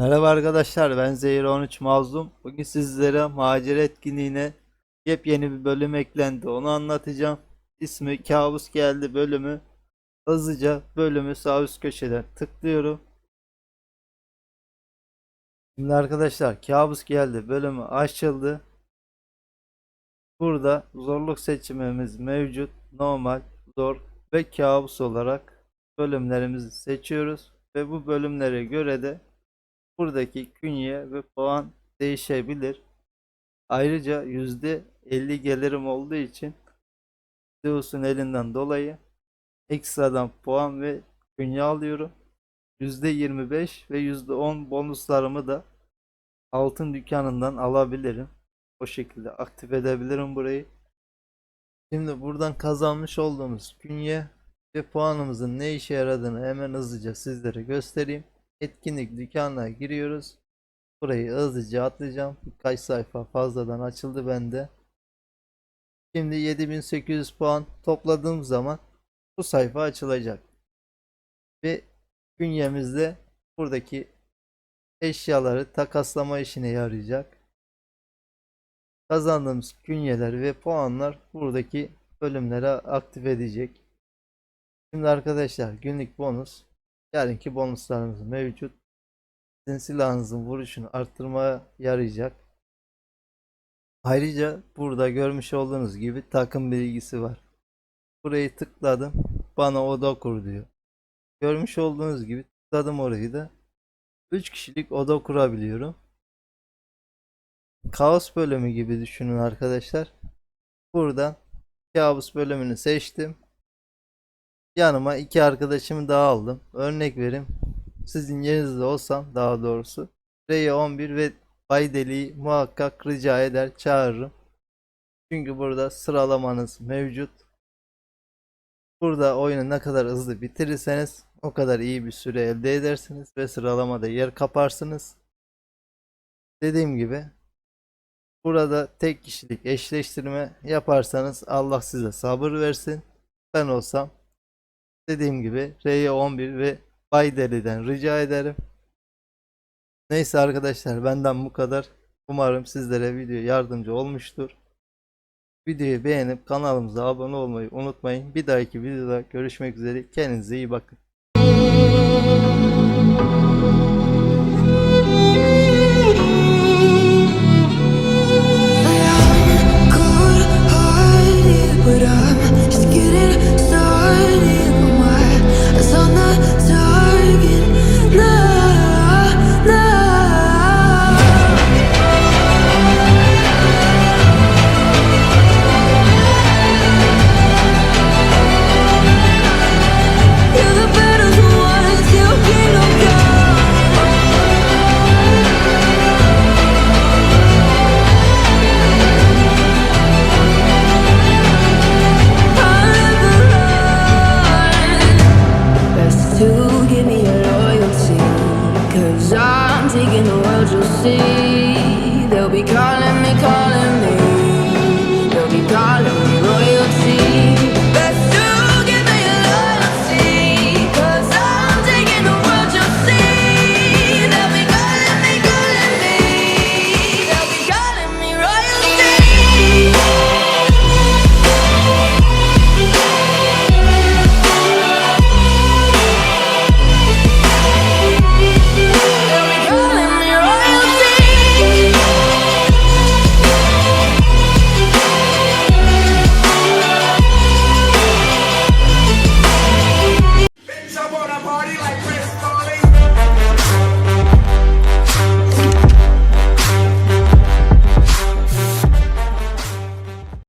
Merhaba arkadaşlar ben Zehir 13 Mazlum. Bugün sizlere macera etkinliğine yepyeni bir bölüm eklendi. Onu anlatacağım. İsmi Kabus Geldi bölümü. Hızlıca bölümü sağ üst köşeden tıklıyorum. Şimdi arkadaşlar Kabus Geldi bölümü açıldı. Burada zorluk seçimimiz mevcut. Normal, zor ve kabus olarak bölümlerimizi seçiyoruz. Ve bu bölümlere göre de buradaki künye ve puan değişebilir. Ayrıca %50 gelirim olduğu için Zeus'un elinden dolayı ekstradan puan ve künye alıyorum. %25 ve %10 bonuslarımı da altın dükkanından alabilirim. O şekilde aktif edebilirim burayı. Şimdi buradan kazanmış olduğumuz künye ve puanımızın ne işe yaradığını hemen hızlıca sizlere göstereyim. Etkinlik dükkanına giriyoruz. Burayı hızlıca atlayacağım. Birkaç sayfa fazladan açıldı bende. Şimdi 7800 puan topladığım zaman bu sayfa açılacak. Ve künyemizde buradaki eşyaları takaslama işine yarayacak. Kazandığımız künyeler ve puanlar buradaki bölümlere aktif edecek. Şimdi arkadaşlar günlük bonus yarınki bonuslarımız mevcut. Sizin silahınızın vuruşunu arttırmaya yarayacak. Ayrıca burada görmüş olduğunuz gibi takım bilgisi var. Burayı tıkladım. Bana oda kur diyor. Görmüş olduğunuz gibi tıkladım orayı da. 3 kişilik oda kurabiliyorum. Kaos bölümü gibi düşünün arkadaşlar. Buradan kabus bölümünü seçtim. Yanıma iki arkadaşımı daha aldım. Örnek verim. Sizin yerinizde olsam daha doğrusu. R'ye 11 ve Bay Deli'yi muhakkak rica eder çağırırım. Çünkü burada sıralamanız mevcut. Burada oyunu ne kadar hızlı bitirirseniz o kadar iyi bir süre elde edersiniz ve sıralamada yer kaparsınız. Dediğim gibi burada tek kişilik eşleştirme yaparsanız Allah size sabır versin. Ben olsam dediğim gibi RY11 ve Baydeli'den rica ederim. Neyse arkadaşlar benden bu kadar. Umarım sizlere video yardımcı olmuştur. Videoyu beğenip kanalımıza abone olmayı unutmayın. Bir dahaki videoda görüşmek üzere. Kendinize iyi bakın. in the world you'll see. They'll be calling me, calling me.